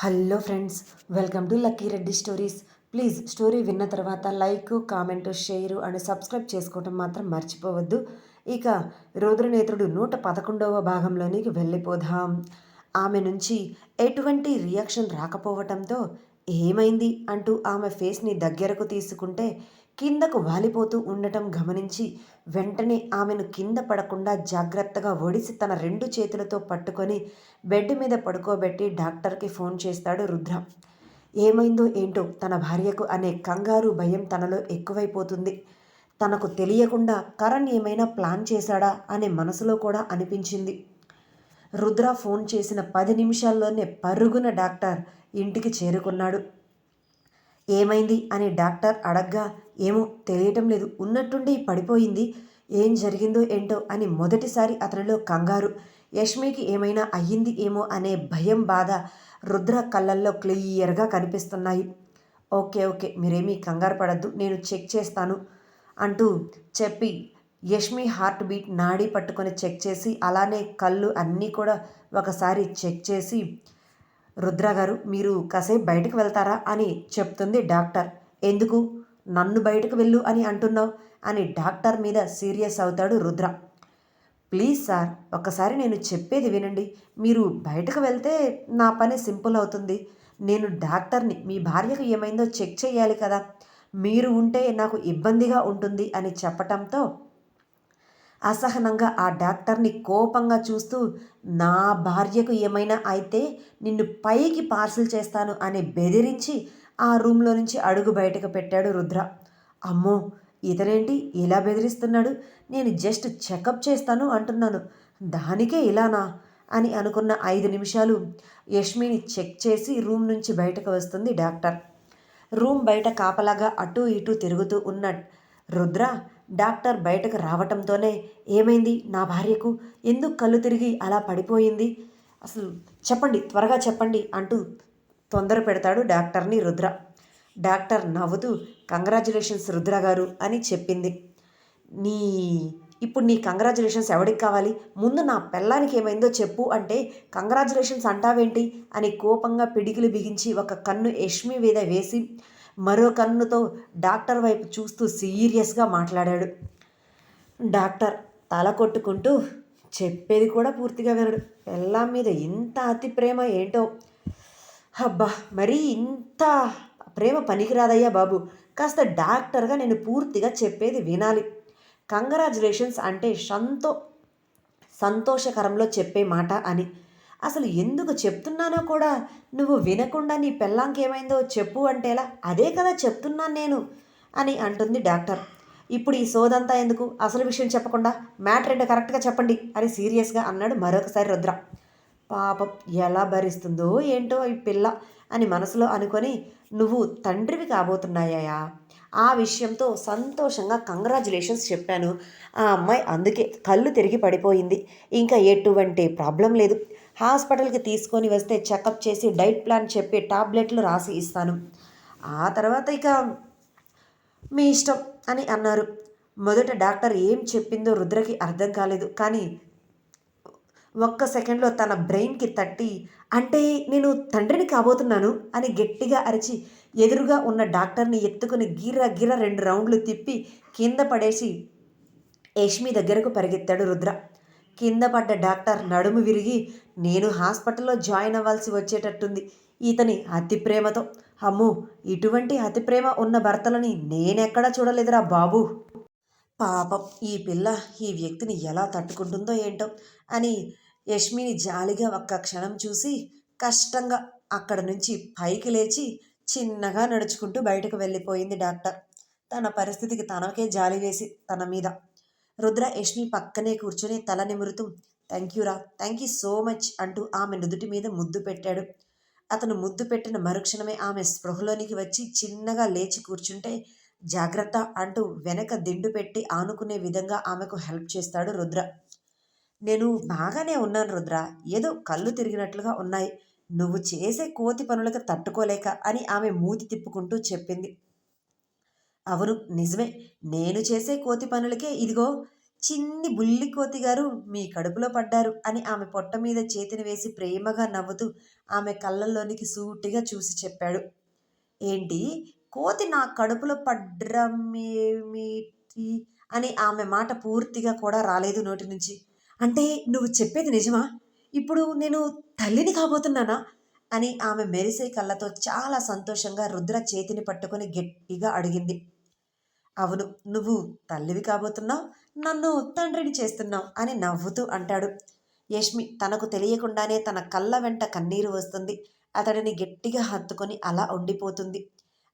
Hello friends welcome to Lucky Reddy stories. Please story విన్న తర్వాత like comment share and subscribe చేసుకోవటం మాత్రం మర్చిపోవద్దు. ఇక రుద్రనేత్రుడు నూట పదకొండవ భాగంలోనికి వెళ్ళిపోదాం. ఆమె నుంచి ఎటువంటి రియాక్షన్ రాకపోవటంతో ఏమైంది అంటూ ఆమె ఫేస్ని దగ్గరకు తీసుకుంటే కిందకు వాలిపోతూ ఉండటం గమనించి వెంటనే ఆమెను కింద పడకుండా జాగ్రత్తగా ఒడిసి తన రెండు చేతులతో పట్టుకొని బెడ్ మీద పడుకోబెట్టి డాక్టర్కి ఫోన్ చేస్తాడు రుద్ర. ఏమైందో ఏంటో తన భార్యకు అనే కంగారు భయం తనలో ఎక్కువైపోతుంది. తనకు తెలియకుండా కరణ్ ఏమైనా ప్లాన్ చేశాడా అనే మనసులో కూడా అనిపించింది. రుద్ర ఫోన్ చేసిన పది నిమిషాల్లోనే పరుగున డాక్టర్ ఇంటికి చేరుకున్నాడు. ఏమైంది అని డాక్టర్ అడగ్గా ఏమో తెలియటం లేదు. ఉన్నట్టుండి పడిపోయింది. ఏం జరిగిందో ఏంటో అని మొదటిసారి అతనిలో కంగారు. యష్మికి ఏమైనా అయ్యింది ఏమో అనే భయం బాధ రుద్ర కళ్ళల్లో క్లియర్గా కనిపిస్తున్నాయి. ఓకే ఓకే మీరేమీ కంగారు పడద్దు నేను చెక్ చేస్తాను అంటూ చెప్పి యష్మి హార్ట్ బీట్ నాడీ పట్టుకొని చెక్ చేసి అలానే కళ్ళు అన్నీ కూడా ఒకసారి చెక్ చేసి రుద్ర గారు మీరు కాసేపు బయటకు వెళ్తారా అని చెప్తుంది డాక్టర్. ఎందుకు? నన్ను బయటకు వెళ్ళు అని అంటున్నావు అని డాక్టర్ మీద సీరియస్ అవుతాడు రుద్ర. ప్లీజ్ సార్ ఒకసారి నేను చెప్పేది వినండి. మీరు బయటకు వెళ్తే నా పని సింపుల్ అవుతుంది. నేను డాక్టర్ని మీ భార్యకు ఏమైందో చెక్ చేయాలి కదా. మీరు ఉంటే నాకు ఇబ్బందిగా ఉంటుంది అని చెప్పటంతో అసహనంగా ఆ డాక్టర్ని కోపంగా చూస్తూ నా భార్యకు ఏమైనా అయితే నిన్ను పైకి పార్సిల్ చేస్తాను అని బెదిరించి ఆ రూమ్లో నుంచి అడుగు బయటకు పెట్టాడు రుద్ర. అమ్మో ఇతనేంటి ఇలా బెదిరిస్తున్నాడు? నేను జస్ట్ చెకప్ చేస్తాను అంటున్నాను. దానికే ఇలానా? అని అనుకున్న ఐదు నిమిషాలు యష్మిని చెక్ చేసి రూమ్ నుంచి బయటకు వస్తుంది డాక్టర్. రూమ్ బయట కాపలాగా అటూ ఇటు తిరుగుతూ ఉన్న రుద్ర డాక్టర్ బయటకు రావటంతోనే ఏమైంది నా భార్యకు? ఎందుకు కళ్ళు తిరిగి అలా పడిపోయింది? అసలు చెప్పండి త్వరగా చెప్పండి అంటూ తొందర పెడతాడు డాక్టర్ని రుద్ర. డాక్టర్ నవ్వుతూ కంగ్రాచులేషన్స్ రుద్ర గారు అని చెప్పింది. నీ ఇప్పుడు నీ కంగ్రాచులేషన్స్ ఎవడికి కావాలి? ముందు నా పెళ్ళానికి ఏమైందో చెప్పు అంటే కంగ్రాచులేషన్స్ అంటావేంటి? అని కోపంగా పిడికిలు బిగించి ఒక కన్ను యష్మి మీద వేసి మరో కన్నుతో డాక్టర్ వైపు చూస్తూ సీరియస్గా మాట్లాడాడు. డాక్టర్ తల కొట్టుకుంటూ చెప్పేది కూడా పూర్తిగా వినడు. పెళ్ళాం మీద ఇంత అతి ప్రేమ ఏంటో? అబ్బా మరీ ఇంత ప్రేమ పనికిరాదయ్యా బాబు. కాస్త డాక్టర్గా నేను పూర్తిగా చెప్పేది వినాలి. కంగ్రాచులేషన్స్ అంటే సంతో సంతోషకరంలో చెప్పే మాట అని. అసలు ఎందుకు చెప్తున్నానో కూడా నువ్వు వినకుండా నీ పెళ్ళాంకేమైందో చెప్పు అంటేలా అదే కదా చెప్తున్నాను నేను అని అంటుంది డాక్టర్. ఇప్పుడు ఈ సోదంతా ఎందుకు? అసలు విషయం చెప్పకుండా మ్యాటర్ ఏంటో కరెక్ట్గా చెప్పండి అని సీరియస్గా అన్నాడు మరొకసారి రుద్ర. పాపం ఎలా భరిస్తుందో ఏంటో ఈ పిల్ల అని మనసులో అనుకొని నువ్వు తండ్రివి కాబోతున్నాయా ఆ విషయంతో సంతోషంగా కంగ్రాచులేషన్స్ చెప్పాను. ఆ అమ్మాయి అందుకే కళ్ళు తిరిగి పడిపోయింది. ఇంకా ఎటువంటి ప్రాబ్లం లేదు. హాస్పిటల్కి తీసుకొని వస్తే చెకప్ చేసి డైట్ ప్లాన్ చెప్పి టాబ్లెట్లు రాసి ఇస్తాను. ఆ తర్వాత ఇక మీ ఇష్టం అని అన్నారు. మొదట డాక్టర్ ఏం చెప్పిందో రుద్రకి అర్థం కాలేదు. కానీ ఒక్క సెకండ్లో తన బ్రెయిన్కి తట్టి అంటే నేను తండ్రిని కాబోతున్నాను అని గట్టిగా అరిచి ఎదురుగా ఉన్న డాక్టర్ని ఎత్తుకుని గిర్ర గిర్ర రెండు రౌండ్లు తిప్పి కింద పడేసి యష్మి దగ్గరకు పరిగెత్తాడు రుద్ర. కింద పడ్డ డాక్టర్ నడుము విరిగి నేను హాస్పిటల్లో జాయిన్ అవ్వాల్సి వచ్చేటట్టుంది ఇతని అతి ప్రేమతో. అమ్మో ఇటువంటి అతి ప్రేమ ఉన్న భర్తలని నేనెక్కడా చూడలేదురా బాబు. పాపం ఈ పిల్ల ఈ వ్యక్తిని ఎలా తట్టుకుంటుందో ఏంటో అని యష్మిని జాలిగా ఒక్క క్షణం చూసి కష్టంగా అక్కడ నుంచి పైకి లేచి చిన్నగా నడుచుకుంటూ బయటకు వెళ్ళిపోయింది డాక్టర్. తన పరిస్థితికి తనకే జాలి వేసి తన మీద రుద్ర యష్మి పక్కనే కూర్చొని తల నిమురుతూ థ్యాంక్ యూ రా. థ్యాంక్ యూ సో మచ్ అంటూ ఆమె నుదుటి మీద ముద్దు పెట్టాడు. అతను ముద్దు పెట్టిన మరుక్షణమే ఆమె స్పృహలోనికి వచ్చి చిన్నగా లేచి కూర్చుంటే జాగ్రత్త అంటూ వెనక దిండు పెట్టి ఆనుకునే విధంగా ఆమెకు హెల్ప్ చేస్తాడు రుద్ర. నేను బాగానే ఉన్నాను రుద్ర. ఏదో కళ్ళు తిరిగినట్లుగా ఉన్నాయి. నువ్వు చేసే కోతి పనులకు తట్టుకోలేక అని ఆమె మూతి తిప్పుకుంటూ చెప్పింది. అవును నిజమే. నేను చేసే కోతి పనులకే ఇదిగో చిన్ని బుల్లి కోతి గారు మీ కడుపులో పడ్డారు అని ఆమె పొట్ట మీద చేతిని వేసి ప్రేమగా నవ్వుతూ ఆమె కళ్ళల్లోనికి సూటిగా చూసి చెప్పాడు. ఏంటి? కోతి నా కడుపులో పడ్డమేమిటి అని ఆమె మాట పూర్తిగా కూడా రాలేదు నోటి నుంచి. అంటే నువ్వు చెప్పేది నిజమా? ఇప్పుడు నేను తల్లిని కాబోతున్నానా? అని ఆమె మెరిసే కళ్ళతో చాలా సంతోషంగా రుద్ర చేతిని పట్టుకొని గట్టిగా అడిగింది. అవును నువ్వు తల్లివి కాబోతున్నావు నన్ను తండ్రిని చేస్తున్నావు అని నవ్వుతూ అంటాడు. యష్మి తనకు తెలియకుండానే తన కళ్ళ వెంట కన్నీరు వస్తుంది. అతడిని గట్టిగా హత్తుకొని అలా ఉండిపోతుంది.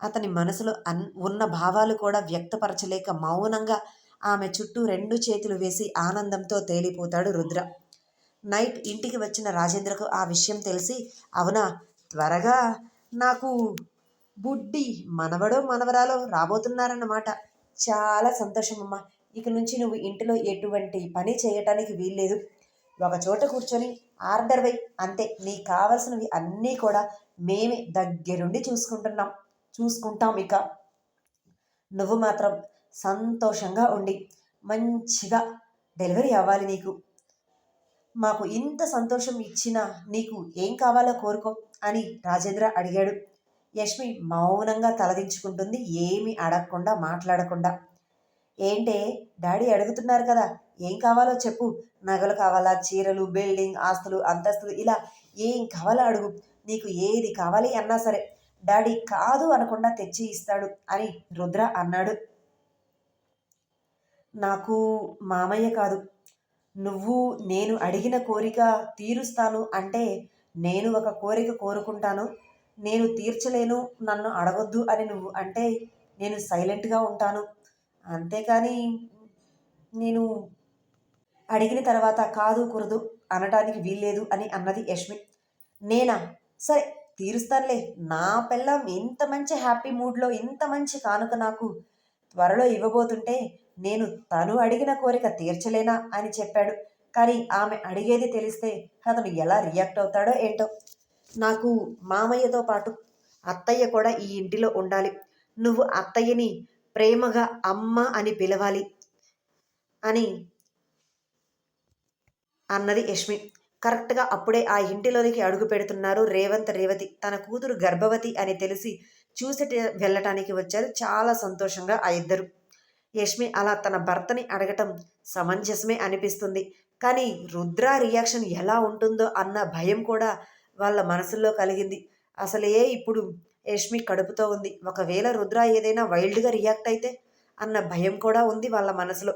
అతని మనసులో అన్ ఉన్న భావాలు కూడా వ్యక్తపరచలేక మౌనంగా ఆమె చుట్టూ రెండు చేతులు వేసి ఆనందంతో తేలిపోతాడు రుద్ర. నైట్ ఇంటికి వచ్చిన రాజేంద్రకు ఆ విషయం తెలిసి అవునా త్వరగా నాకు బుడ్డి మనవడో మనవరాలో రాబోతున్నారన్నమాట. చాలా సంతోషం అమ్మా ఇక నుంచి నువ్వు ఇంటిలో ఎటువంటి పని చేయటానికి వీల్లేదు. ఒక చోట కూర్చొని ఆర్డర్ వై అంతే నీకు కావలసినవి అన్నీ కూడా మేమే దగ్గరుండి చూసుకుంటున్నాం. చూసుకుంటాం ఇక. నువ్వు మాత్రం సంతోషంగా ఉండి మంచిగా డెలివరీ అవ్వాలి నీకు. మాకు ఇంత సంతోషం ఇచ్చినా నీకు ఏం కావాలో కోరుకో అని రాజేంద్ర అడిగాడు. యష్మి మౌనంగా తలదించుకుంటుంది. ఏమీ అడగకుండా మాట్లాడకుండా. ఏంటే? డాడీ అడుగుతున్నారు కదా. ఏం కావాలో చెప్పు. నగలు కావాలా? చీరలు బిల్డింగ్ ఆస్తులు అంతస్తులు ఇలా ఏం కావాలో అడుగు. నీకు ఏది కావాలి అన్నా సరే. డాడీ కాదు అనకుండా తెచ్చి ఇస్తాడు అని రుద్ర అన్నాడు. నాకు మామయ్య కాదు. నువ్వు నేను అడిగిన కోరిక తీరుస్తాను అంటే నేను ఒక కోరిక కోరుకుంటాను. నేను తీర్చలేను నన్ను అడగొద్దు అని నువ్వు అంటే నేను సైలెంట్గా ఉంటాను. అంతేకాని నేను అడిగిన తర్వాత కాదు కురదు అనడానికి వీల్లేదు అని అన్నది యష్మి. నేనా? సరే తీరుస్తానులే. నా పిల్లం ఇంత మంచి హ్యాపీ మూడ్లో ఇంత మంచి కానుక నాకు త్వరలో ఇవ్వబోతుంటే నేను తను అడిగిన కోరిక తీర్చలేనా అని చెప్పాడు. కానీ ఆమె అడిగేది తెలిస్తే అతను ఎలా రియాక్ట్ అవుతాడో ఏంటో నాకు మామయ్యతో పాటు అత్తయ్య కూడా ఈ ఇంటిలో ఉండాలి. నువ్వు అత్తయ్యని ప్రేమగా అమ్మ అని పిలవాలి అని అన్నది యష్మి. కరెక్ట్గా అప్పుడే ఆ ఇంటిలోనికి అడుగు పెడుతున్నారు రేవంత్ రేవతి. తన కూతురు గర్భవతి అని తెలిసి చూసి వెళ్ళటానికి వచ్చారు. చాలా సంతోషంగా ఆ ఇద్దరు. యష్మి అలా తన భర్తని అడగటం సమంజసమే అనిపిస్తుంది. కానీ రుద్ర రియాక్షన్ ఎలా ఉంటుందో అన్న భయం కూడా వాళ్ళ మనసుల్లో కలిగింది. అసలే ఇప్పుడు యష్మి కడుపుతో ఉంది. ఒకవేళ రుద్ర ఏదైనా వైల్డ్గా రియాక్ట్ అయితే అన్న భయం కూడా ఉంది వాళ్ళ మనసులో.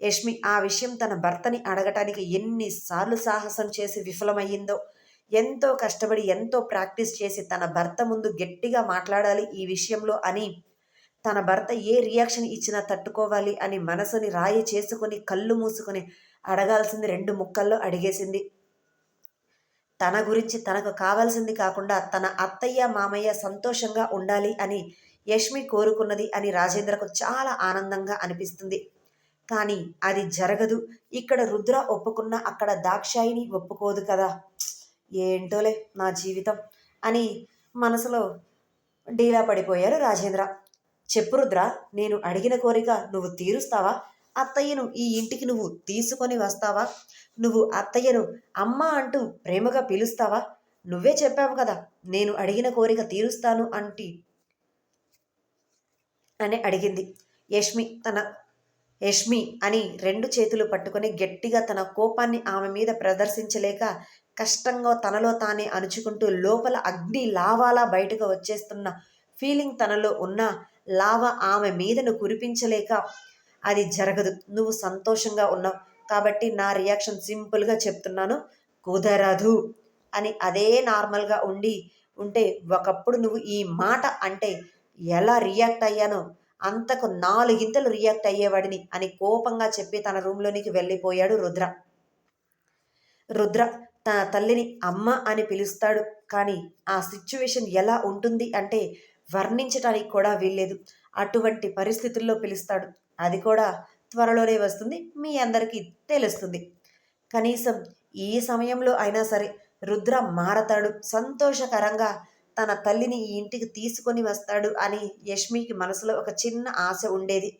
యష్మి ఆ విషయం తన భర్తని అడగటానికి ఎన్నిసార్లు సాహసం చేసి విఫలమయ్యిందో ఎంతో కష్టపడి ఎంతో ప్రాక్టీస్ చేసి తన భర్త ముందు గట్టిగా మాట్లాడాలి ఈ విషయంలో అని తన భర్త ఏ రియాక్షన్ ఇచ్చినా తట్టుకోవాలి అని మనసుని రాయి చేసుకుని కళ్ళు మూసుకొని అడగాల్సింది రెండు ముక్కల్లో అడిగేసింది. తన గురించి తనకు కావాల్సింది కాకుండా తన అత్తయ్య మామయ్య సంతోషంగా ఉండాలి అని యష్మి కోరుకున్నది అని రాజేంద్రకు చాలా ఆనందంగా అనిపిస్తుంది. కానీ అది జరగదు. ఇక్కడ రుద్ర ఒప్పుకున్న అక్కడ దాక్షాయిని ఒప్పుకోదు కదా. ఏంటోలే నా జీవితం అని మనసులో డీలా పడిపోయారు రాజేంద్ర. చెప్పు రుద్ర నేను అడిగిన కోరిక నువ్వు తీరుస్తావా? అత్తయ్యను ఈ ఇంటికి నువ్వు తీసుకొని వస్తావా? నువ్వు అత్తయ్యను అమ్మ అంటూ ప్రేమగా పిలుస్తావా? నువ్వే చెప్పావు కదా నేను అడిగిన కోరిక తీరుస్తాను అంటి అని అడిగింది. యష్మి తన యష్మి అని రెండు చేతులు పట్టుకొని గట్టిగా తన కోపాన్ని ఆమె మీద ప్రదర్శించలేక కష్టంగా తనలో తానే అణుచుకుంటూ లోపల అగ్ని లావాలా బయటకు వచ్చేస్తున్న ఫీలింగ్ తనలో ఉన్న లావ ఆమె మీదను కురిపించలేక అది జరగదు. నువ్వు సంతోషంగా ఉన్నావు. కాబట్టి నా రియాక్షన్ సింపుల్గా చెప్తున్నాను. కుదరదు. అని అదే నార్మల్గా ఉండి ఉంటే ఒకప్పుడు నువ్వు ఈ మాట అంటే ఎలా రియాక్ట్ అయ్యానో అంతకు నాలుగింతలు రియాక్ట్ అయ్యేవాడిని అని కోపంగా చెప్పి తన రూమ్లోనికి వెళ్ళిపోయాడు రుద్ర. రుద్ర తన తల్లిని అమ్మ అని పిలుస్తాడు. కానీ ఆ సిచ్యువేషన్ ఎలా ఉంటుంది అంటే వర్ణించడానికి కూడా వీల్లేదు. అటువంటి పరిస్థితుల్లో పిలుస్తాడు. అది కూడా త్వరలోనే వస్తుంది మీ అందరికీ తెలుస్తుంది. కనీసం ఈ సమయంలో అయినా సరే రుద్ర మారతాడు సంతోషకరంగా తన తల్లిని ఈ ఇంటికి తీసుకొని వస్తాడు అని యష్మికి మనసులో ఒక చిన్న ఆశ ఉండేది.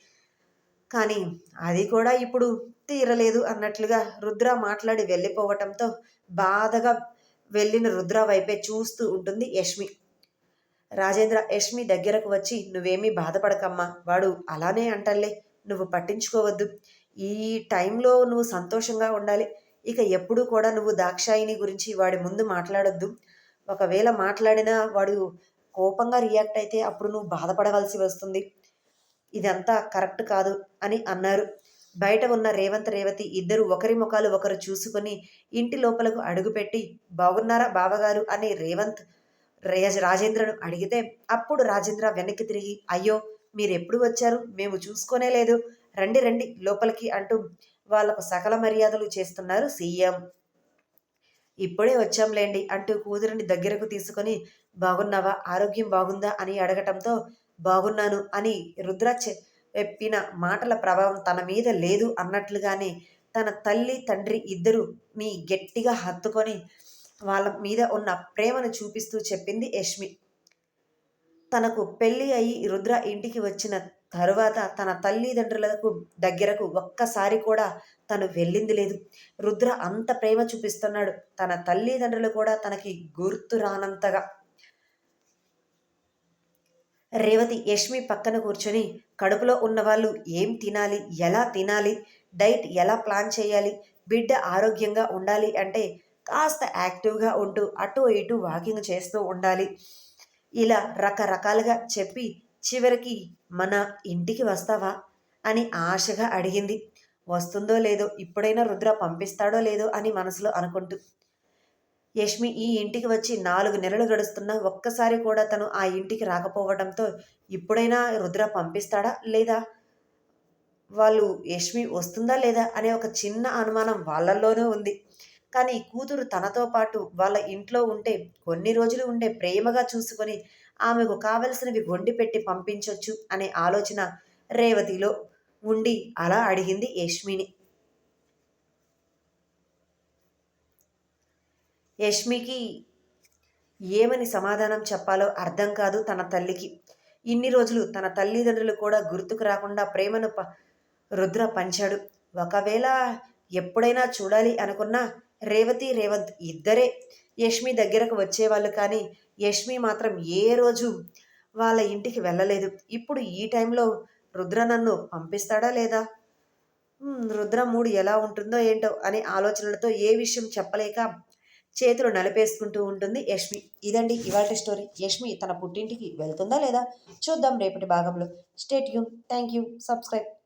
కానీ అది కూడా ఇప్పుడు తీరలేదు అన్నట్లుగా రుద్ర మాట్లాడి వెళ్ళిపోవటంతో బాధగా వెళ్ళిన రుద్ర వైపే చూస్తూ ఉంటుంది యష్మి. రాజేంద్ర యష్మి దగ్గరకు వచ్చి నువ్వేమీ బాధపడకమ్మా వాడు అలానే అంటల్లే. నువ్వు పట్టించుకోవద్దు. ఈ టైంలో నువ్వు సంతోషంగా ఉండాలి. ఇక ఎప్పుడూ కూడా నువ్వు దాక్షాయిని గురించి వాడి ముందు మాట్లాడొద్దు. ఒకవేళ మాట్లాడినా వాడు కోపంగా రియాక్ట్ అయితే అప్పుడు నువ్వు బాధపడవలసి వస్తుంది. ఇదంతా కరెక్ట్ కాదు అని అన్నారు. బయట ఉన్న రేవంత్ రేవతి ఇద్దరు ఒకరి ముఖాలు ఒకరు చూసుకొని ఇంటి లోపలకు అడుగుపెట్టి బాగున్నారా బావగారు? అని రేవంత్ రేజ్ రాజేంద్రను అడిగితే అప్పుడు రాజేంద్ర వెనక్కి తిరిగి అయ్యో మీరెప్పుడు వచ్చారు? మేము చూసుకోనే లేదు. రండి రండి లోపలికి అంటూ వాళ్ళకు సకల మర్యాదలు చేస్తున్నారు సీఎం. ఇప్పుడే వచ్చాంలేండి అంటూ కూతురిని దగ్గరకు తీసుకొని బాగున్నావా? ఆరోగ్యం బాగుందా? అని అడగటంతో బాగున్నాను అని రుద్ర చెప్పిన మాటల ప్రభావం తన మీద లేదు అన్నట్లుగానే తన తల్లి తండ్రి ఇద్దరు నీ గట్టిగా హత్తుకొని వాళ్ళ మీద ఉన్న ప్రేమను చూపిస్తూ చెప్పింది యష్మి. తనకు పెళ్ళి అయి రుద్ర ఇంటికి వచ్చిన తరువాత తన తల్లిదండ్రులకు దగ్గరకు ఒక్కసారి కూడా తను వెళ్ళింది లేదు. రుద్ర అంత ప్రేమ చూపిస్తున్నాడు. తన తల్లిదండ్రులు కూడా తనకి గుర్తు రానంతగా. రేవతి యష్మి పక్కన కూర్చొని కడుపులో ఉన్నవాళ్ళు ఏం తినాలి? ఎలా తినాలి? డైట్ ఎలా ప్లాన్ చేయాలి? బిడ్డ ఆరోగ్యంగా ఉండాలి అంటే కాస్త యాక్టివ్గా ఉంటూ అటు ఇటు వాకింగ్ చేస్తూ ఉండాలి. ఇలా రకరకాలుగా చెప్పి చివరికి మన ఇంటికి వస్తావా? అని ఆశగా అడిగింది. వస్తుందో లేదో ఇప్పుడైనా రుద్ర పంపిస్తాడో లేదో అని మనసులో అనుకుంటూ. యష్మి ఈ ఇంటికి వచ్చి నాలుగు నెలలు గడుస్తున్నా ఒక్కసారి కూడా తను ఆ ఇంటికి రాకపోవడంతో ఇప్పుడైనా రుద్ర పంపిస్తాడా లేదా? వాళ్ళు యష్మి వస్తుందా లేదా అనే ఒక చిన్న అనుమానం వాళ్ళల్లోనూ ఉంది. కానీ కూతురు తనతో పాటు వాళ్ళ ఇంట్లో ఉంటే కొన్ని రోజులు ఉండే ప్రేమగా చూసుకొని ఆమెకు కావలసినవి వండి పెట్టి పంపించవచ్చు అనే ఆలోచన రేవతిలో ఉండి అలా అడిగింది యష్మిని. యష్మికి ఏమని సమాధానం చెప్పాలో అర్థం కాదు తన తల్లికి. ఇన్ని రోజులు తన తల్లిదండ్రులు కూడా గుర్తుకు రాకుండా ప్రేమను ప రుద్ర పంచాడు. ఒకవేళ ఎప్పుడైనా చూడాలి అనుకున్నా రేవతి రేవంత్ ఇద్దరే యష్మి దగ్గరకు వచ్చేవాళ్ళు కానీ యష్మి మాత్రం ఏ రోజు వాళ్ళ ఇంటికి వెళ్ళలేదు. ఇప్పుడు ఈ టైంలో రుద్ర నన్ను పంపిస్తాడా లేదా? రుద్ర మూడు ఎలా ఉంటుందో ఏంటో అనే ఆలోచనలతో ఏ విషయం చెప్పలేక చేతులు నలిపేసుకుంటూ ఉంటుంది యష్మి. ఇదండి ఇవాళ స్టోరీ. యష్మి తన పుట్టింటికి వెళ్తుందా లేదా? చూద్దాం రేపటి భాగంలో. State you thank you. Subscribe.